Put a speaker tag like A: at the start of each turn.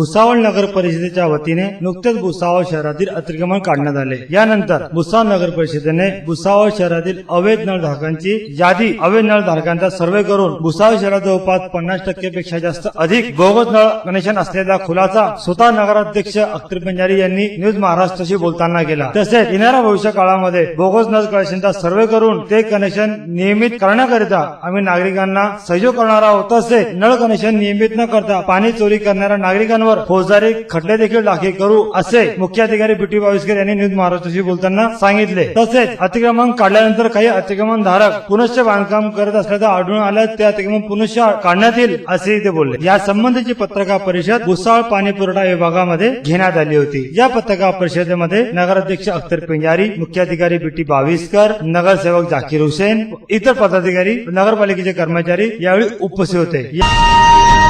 A: भुसावळ नगर परिषदेच्या वतीने नुकतेच भुसावळ शहरातील अतिक्रमण काढण्यात आले. यानंतर भुसावळ नगर परिषदेने भुसावळ शहरातील अवैध नळधारकांची यादी अवैध नळधारकांचा सर्वे करून भुसावळ शहरात जवळपास पन्नास टक्केपेक्षा जास्त अधिक बोगस नळ कनेक्शन असलेला खुलासा स्वतः नगराध्यक्ष अख्तर पंजारी यांनी न्यूज महाराष्ट्राशी बोलताना केला. तसेच येणाऱ्या भविष्य काळामध्ये बोगस नळ कनेक्शनचा सर्वे करून ते कनेक्शन नियमित करण्याकरिता आम्ही नागरिकांना सहयोग करणार आहोत. तसेच नळ कनेक्शन नियमित न करता पाणी चोरी करणाऱ्या नागरिकांवर फौजदारी खटले देखील दाखल करू असे मुख्याधिकारी बिटी बाविस्कर यांनी न्यूज महाराष्ट्राशी बोलताना सांगितले. तसेच अतिक्रमण काढल्यानंतर काही अतिक्रमण धारक पुनश्च बांधकाम करत असल्याचं आढळून आलं ते अतिक्रमण पुनश्च काढण्यात येईल असेही ते बोलले. या संबंधीची पत्रकार परिषद भुसाळ पाणी पुरवठा विभागामध्ये घेण्यात आली होती. या पत्रकार परिषदेमध्ये नगराध्यक्ष अख्तर पिंजारी मुख्याधिकारी बिटी बाविस्कर नगरसेवक जाकीर हुसेन इतर पदाधिकारी नगरपालिकेचे कर्मचारी यावेळी उपस्थित होते. या-